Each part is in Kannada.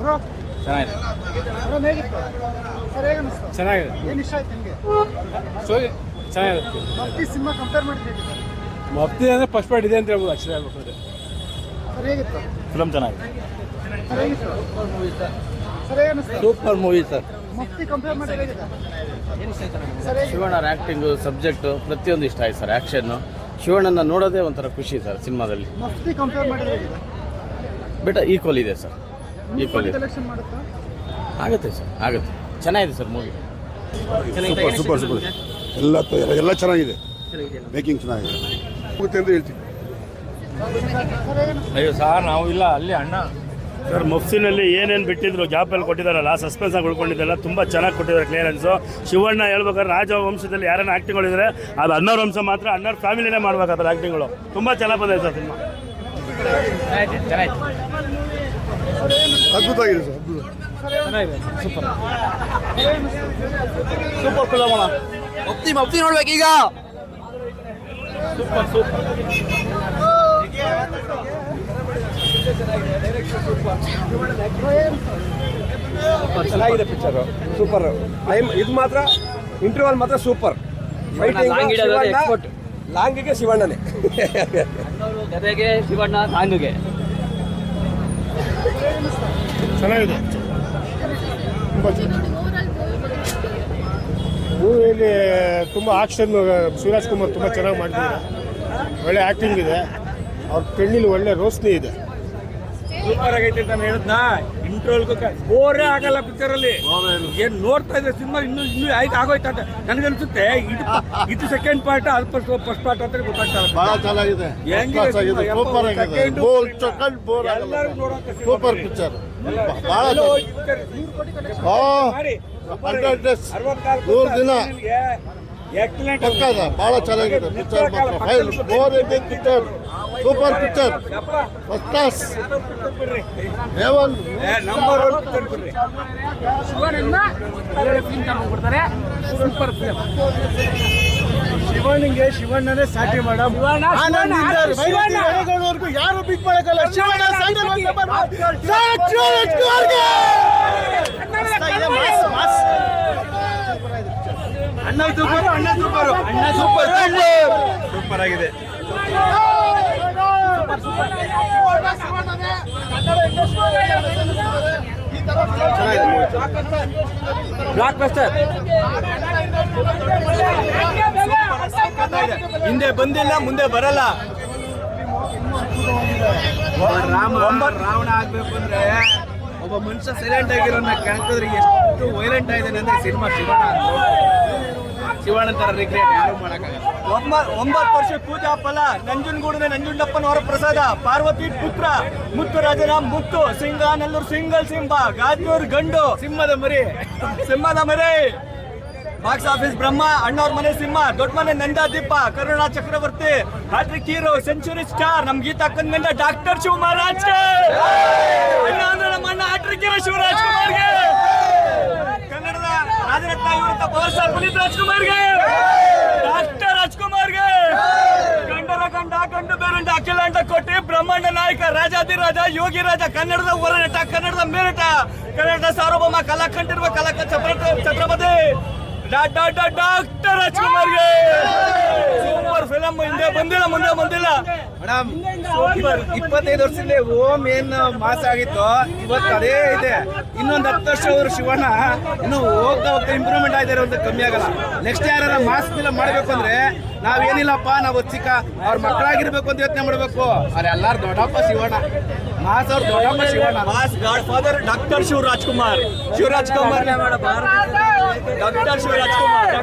ಬ್ರೋ ಚೆನ್ನಾಗಿದೆ. ಬ್ರೋ ಹೇಗಿತ್ತು? ಸರ್ ಹೇಗೆ ಅನಿಸ್ತು ಚೆನ್ನಾಗಿದೆ. ಏನು ಇಷ್ಟ ಆಯ್ತು ನಿಮಗೆ? ಸೊ ಚೆನ್ನಾಗಿದೆ. ಮಫ್ತಿ ಸಿನಿಮಾ ಕಂಪೇರ್ ಮಫ್ತಿ ಅಂದರೆ ಫಸ್ಟ್ ಪಾರ್ಟ್ ಇದೆ ಅಂತ ಹೇಳ್ಬೋದು ಆಕ್ಚುಲಿ ಹೇಳ್ಬೇಕಂದ್ರೆ ಸರ್ ಹೇಗಿತ್ತು? ಫಿಲಮ್ ಚೆನ್ನಾಗಿದೆ. ಸರ್ ಹೇಗಿತ್ತು? ಸರ್ ಹೇಗೆ ಅನಿಸ್ತು super movie sir Mufti compare ಮಾಡಿ ಹೇಗಿದೆ ಶಿವಣ್ಣರ ಆ್ಯಕ್ಟಿಂಗು ಸಬ್ಜೆಕ್ಟು ಪ್ರತಿಯೊಂದು ಇಷ್ಟ ಆಯ್ತು ಸರ್ ಆ್ಯಕ್ಷನ್ನು ಶಿವಣ್ಣನ ನೋಡೋದೇ ಒಂಥರ ಖುಷಿ ಸರ್ ಸಿನಿಮಾದಲ್ಲಿ ಮಫ್ತಿ ಕಂಪೇರ್ ಮಾಡಿದ್ರೆ ಹೇಗಿದೆ ಬೆಟ ಈಕ್ವಲ್ ಇದೆ ಸರ್ ಈಕ್ವಲ್ ಇದೆ ಕಲೆಕ್ಷನ್ ಮಾಡುತ್ತಾ? ಆಗುತ್ತೆ ಸರ್ ಆಗುತ್ತೆ. ಚೆನ್ನಾಗಿದೆ sir movie super super super ಎಲ್ಲ ಎಲ್ಲ ಚೆನ್ನಾಗಿದೆ. ಮೇಕಿಂಗ್ ಚೆನ್ನಾಗಿದೆ. ಹೋಗುತ್ತೆ ಅಂತ ಹೇಳ್ತೀನಿ. ಅಯ್ಯೋ ಸರ್ ನಾವು ಇಲ್ಲ ಅಲ್ಲಿ ಅಣ್ಣ. ಸರ್ ಮಫ್ಸಿನಲ್ಲಿ ಏನೇನು ಬಿಟ್ಟಿದ್ರು ಗ್ಯಾಪಲ್ಲಿ ಕೊಟ್ಟಿದ್ದಾರಲ್ಲ ಸಸ್ಪೆನ್ಸ್ ಆಗಿ ಉಳ್ಕೊಂಡಿದ್ದೆಲ್ಲ ತುಂಬ ಚೆನ್ನಾಗಿ ಕೊಟ್ಟಿದ್ದಾರೆ ಕ್ಲಿಯರೆನ್ಸು ಶಿವಣ್ಣ ಹೇಳ್ಬೇಕಾದ್ರೆ ರಾಜವಂಶದಲ್ಲಿ ಯಾರನ್ನ ಆ್ಯಕ್ಟಿಂಗ್ಗಳಿದ್ರೆ ಅದು ಅನ್ನೋರ ವಂಶ ಮಾತ್ರ ಅನ್ನೋರ್ ಫ್ಯಾಮಿಲಿನೇ ಮಾಡ್ಬೇಕಾದ್ರೆ ಆ್ಯಕ್ಟಿಂಗ್ಗಳು ತುಂಬ ಚೆನ್ನಾಗಿ ಬಂದಿದೆ ಸರ್ ಸಿನಿಮಾ ಅದ್ಭುತ ಆಗಿದೆ ಸರ್ ಅದ್ಭುತ. ಚೆನ್ನಾಗಿದೆ ಸೂಪರ್ ಸೂಪರ್ ಫಿಲಮ್ ಅಣ್ಣ ಒಪ್ತಿ ಮಫ್ತಿ ನೋಡ್ಬೇಕು ಈಗ. ಚೆನ್ನಾಗಿದೆ ಪಿಕ್ಚರು ಸೂಪರ್. ಟೈಮ್ ಇದು ಮಾತ್ರ ಇಂಟರ್ವಲ್ ಮಾತ್ರ ಸೂಪರ್. expert. ಲಾಂಗಿಗೆ ಶಿವಣ್ಣನೇ. ಜೊತೆಗೆ ಶಿವಣ್ಣ ಸಾಂಗಿಗೆ ಚೆನ್ನಾಗಿದೆ. ಮೂವಿಯಲ್ಲಿ ತುಂಬ ಆಕ್ಷನ್ ಶಿವರಾಜ್ ಕುಮಾರ್ ತುಂಬ ಚೆನ್ನಾಗಿ ಮಾಡ್ತಿದ್ದಾರೆ. ಒಳ್ಳೆ ಆ್ಯಕ್ಟಿಂಗ್ ಇದೆ. ಅವ್ರ ಕಣ್ಣಿಲಿ ಒಳ್ಳೆ ರೋಶನಿ ಇದೆ. ಸೂಪರ್ ಆಗೈತೆ ಅಂತ ಹೇಳಿದ್ನ ಇಂಟ್ರೋಲ್ಗೂ ಬೋರೇ ಆಗಲ್ಲ ಪಿಕ್ಚರ್ ಅಲ್ಲಿ. ಏನ್ ನೋಡ್ತಾ ಇದ್ರೆ ಸಿನಿಮಾ ಇನ್ನು ಇನ್ನು ಆಯ್ತು ಆಗೋಯ್ತು ಅಂತ ನನಗನ್ಸುತ್ತೆ. ಇದು ಇದು ಸೆಕೆಂಡ್ ಪಾರ್ಟ್ ಅದು ಫಸ್ಟ್ ಫಸ್ಟ್ ಪಾರ್ಟ್ ಅಂತ ಗೊತ್ತಾಗ್ತಾ. ಬಹಳ ಚೆನ್ನಾಗಿದೆ? ಸೂಪರ್ ಇದು. ಪಿಕ್ಚರ್ ನೂರು ದಿನ. ಎಕ್ಸಲೆಂಟ್ ಬಹಳ ಚೆನ್ನಾಗಿದೆ ಪಿಕ್ಚರ್ ಮಾತ್ರ. ಫೈಲ್ ಬೋರ್ ಇದೆ picture super picture. First class number one picture ಬಿಡ್ರಿ ಶಿವಣ್ಣಗೆ ಶಿವಣ್ಣನೇ ಸಾಟಿ ಮಾಡ ಯಾರು ಬಿಗ್ ಮಾಡಕ್ಕಲ್ಲ. ಶಿವಣ್ಣ ಸಾಟಿ ಮಾಡ್ಕೊಂಡು ಅಣ್ಣ ಸೂಪರ್ ಅಣ್ಣ ಸೂಪರ್. ಅಣ್ಣ ಸೂಪರ್. ಸೂಪರ್. ಆಗಿದೆ. ಬ್ಲಾಕ್ ಬಸ್ಟರ್ ಹಿಂದೆ ಬಂದಿಲ್ಲ, ಮುಂದೆ ಬರಲ್ಲ. ರಾಮ, ರಾವಣ ಆಗ್ಬೇಕು ಅಂದ್ರೆ ಒಬ್ಬ ಮನುಷ್ಯ ಸೈಲೆಂಟ್ ಆಗಿರೋನ್ನ ಕಾಣ್ತಿದ್ರೆ ಎಷ್ಟು ವೈಲೆಂಟ್ ಆಗಿದೆ ಅಂದ್ರೆ ಸಿನಿಮಾ ಶಿವಣ್ಣ ಶಿವಣ್ಣ ತರ ರಿಕ್ರಿಯೇಟ್ ಯಾರು ಮಾಡಕ್ಕಾಗಲ್ಲ. ಒಂಬತ್ತು ವರ್ಷ ಪೂಜಾ ಫಲ ನಂಜನಗೂಡಿನ ನಂಜುಂಡಪ್ಪನವರ ಪ್ರಸಾದ ಪಾರ್ವತಿ ಪುತ್ರ ಮುತ್ತು ರಾಜನ ಮುತ್ತು ಸಿಂಗ ನಲ್ಲೂರು ಸಿಂಗಲ್ ಸಿಂಹ ಗಾಜೂರ್ ಗಂಡು. ಸಿಂಹದ ಮರಿ. ಸಿಂಹದ ಮರಿ. ಬಾಕ್ಸ್ ಆಫೀಸ್ ಬ್ರಹ್ಮ ಅಣ್ಣವ್ರ ಮನೆ ಸಿಂಹ ದೊಡ್ಡ ಮನೆ ನಂದಾ ದೀಪ ಕರುಣಾ ಚಕ್ರವರ್ತಿ hat trick hero century star ನಮ್ ಗೀತಾ ಕಂದ ಡಾಕ್ಟರ್ ಶಿವಮಹಾರಾಜ್ ಅಣ್ಣ ಅಂದ್ರೆ ನಮ್ಮ ಅಣ್ಣ ಹ್ಯಾಟ್ರಿಕ್ ಹೀರೋ ಶಿವರಾಜ್ ಕುಮಾರ್ಗೆ. ರಾಜರತ್ನ ಇವರಂತ ಪವರ್ ಸ್ಟಾರ್ ಪುನೀತ್ ರಾಜ್ಕುಮಾರ್ಗೆ. ಡಾಕ್ಟರ್ ರಾಜ್ಕುಮಾರ್ಗೆ. ಗಂಡರ ಗಂಡ, ಗಂಡು ಬೇರಂಡ ಅಖಿಲಾಂಡ ಕೋಟಿ, ಬ್ರಹ್ಮಾಂಡ ನಾಯಕ ರಾಜಾದಿರಾಜ ಯೋಗಿ ರಾಜ, ಕನ್ನಡದ ಹೋರಾಟ ಕನ್ನಡದ ಮೇರಟ, ಕನ್ನಡದ ಸಾರ್ವಭೌಮ ಕಲಾಕಂಠಿರುವ ಕಲಾ ಛತ್ರಪತಿ ಡಾಕ್ಟರ್ ರಾಜ್ಕುಮಾರ್ಗೆ! ಸೂಪರ್ ಫಿಲಮ್ ಹಿಂದೆ ಬಂದಿಲ್ಲ ಮುಂದೆ ಬಂದಿಲ್ಲ. ಮೇಡಮ್ ಇಪ್ಪತ್ತೈದು ವರ್ಷದಿಂದ ಓಮ್ ಏನ್ ಮಾಸ ಆಗಿತ್ತು ಇವತ್ತು ಅದೇ ಇದೆ. ಇನ್ನೊಂದು ಹತ್ತು ವರ್ಷ ಅವರು ಶಿವಣ್ಣ ಇನ್ನು ಹೋಗ್ತಾ ಹೋಗ್ತಾ ಇಂಪ್ರೂವ್ಮೆಂಟ್ ಆಗಿದ್ದಾರೆ ಅಂತ ಕಮ್ಮಿ ಆಗಲ್ಲ. ನೆಕ್ಸ್ಟ್ ಯಾರ ಮಾಸ್ ಫಿಲಮ್ ಮಾಡಬೇಕು ಅಂದ್ರೆ ನಾವೇನಿಲ್ಲಪ್ಪ ನಾವು ಚಿಕ್ಕ ಅವ್ರ ಮಕ್ಕಳಾಗಿರ್ಬೇಕು ಅಂತ ಯೋಚನೆ ಮಾಡಬೇಕು. ಅವ್ರೆಲ್ಲಾರು ದೊಡ್ಡಪ್ಪ ಶಿವಣ್ಣ. ಮಾಸ್ ಅವ್ರ Shivanna. Mass godfather doctor Shivaraj Kumar. Shivaraj Kumar doctor Shivaraj Kumar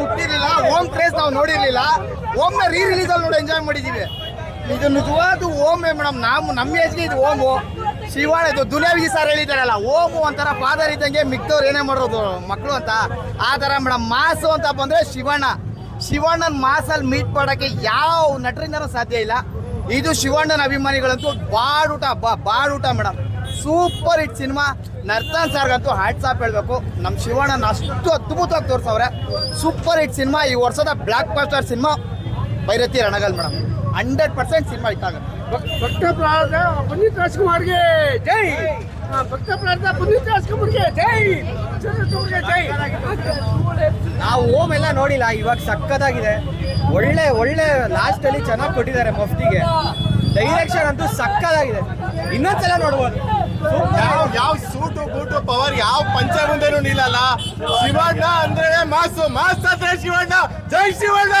ಹುಟ್ಟಿರ್ಲಿಲ್ಲ Om craze ನಾವು ನೋಡಿರ್ಲಿಲ್ಲ. ಓಮ್ನ ರೀ ರಿಲೀಸ್ ಅಲ್ಲಿ ನೋಡಿ ಎಂಜಾಯ್ ಮಾಡಿದೀವಿ. ಇದು ನಿಜವಾದ ಓಮೇ ಮೇಡಮ್ ನಾವು ನಮ್ಮ ಏಜ್ಗೆ ಇದು ಓಮು. ಶಿವಣ್ಣ ಇದು ದುಲೇವಿ ಸರ್ ಹೇಳಿದಾರಲ್ಲ ಓಮು ಒಂಥರ ಫಾದರ್ ಇದ್ದಂಗೆ ಮಿಕ್ದವ್ರು ಏನೇ ಮಾಡೋದು ಮಕ್ಕಳು ಅಂತ. ಆ ಥರ ಮೇಡಮ್ ಮಾಸು ಅಂತ ಬಂದ್ರೆ ಶಿವಣ್ಣ. ಶಿವಣ್ಣನ ಮಾಸಲ್ಲಿ ಮೀಟ್ ಮಾಡೋಕ್ಕೆ ಯಾವ ನಟರಿಂದನೂ ಸಾಧ್ಯ ಇಲ್ಲ. ಇದು ಶಿವಣ್ಣನ ಅಭಿಮಾನಿಗಳಂತೂ ಬಾಡೂಟ ಬಾ ಬಾಡೂಟ madam. Super hit cinema. Narthan ಸರ್ಗಂತೂ hats off ಹೇಳಬೇಕು. ನಮ್ಮ ಶಿವಣ್ಣನ ಅಷ್ಟು ಅದ್ಭುತವಾಗಿ ತೋರಿಸವ್ರೆ. ಸೂಪರ್ ಹಿಟ್ ಸಿನಿಮಾ ಈ ವರ್ಷದ blockbuster cinema Bhairathi Ranagal madam. Hundred percent cinema hit ಆಗುತ್ತೆ. ಭಕ್ತ ಪ್ರಾರ್ಥ ಪುನೀತ್ ರಾಜ್ಕುಮಾರ್ಗೆ ಜೈ! ಭಕ್ತ ಪ್ರಾರ್ಥ ಪುನೀತ್ ರಾಜ್ಕುಮಾರ್ಗೆ ಜೈ! ನಾವು ಓಮ್ ಎಲ್ಲ ನೋಡಿಲ್ಲ ಇವಾಗ ಸಕ್ಕತ್ತಾಗಿದೆ ಒಳ್ಳೆ ಒಳ್ಳೆ ಲಾಸ್ಟ್ ಅಲ್ಲಿ ಚೆನ್ನಾಗಿ ಕೊಟ್ಟಿದ್ದಾರೆ ಮಫ್ತಿಗೆ. ಡೈರೆಕ್ಷನ್ ಅಂತೂ ಸಕ್ಕತ್ತಾಗಿದೆ. ಇನ್ನೊಂದ್ಸಲ ನೋಡ್ಬೋದು. ಯಾವ ಸೂಟು, ಬೂಟು ಪವರ್ ಯಾವ ಪಂಚ ಮುಂದೆನೂ ನಿಲ್ಲಲ್ಲ. ಶಿವಣ್ಣ ಅಂದ್ರೆ ಮಾಸು, ಮಾಸ್ ಶಿವಣ್ಣ. ಜೈ ಶಿವಣ್ಣ!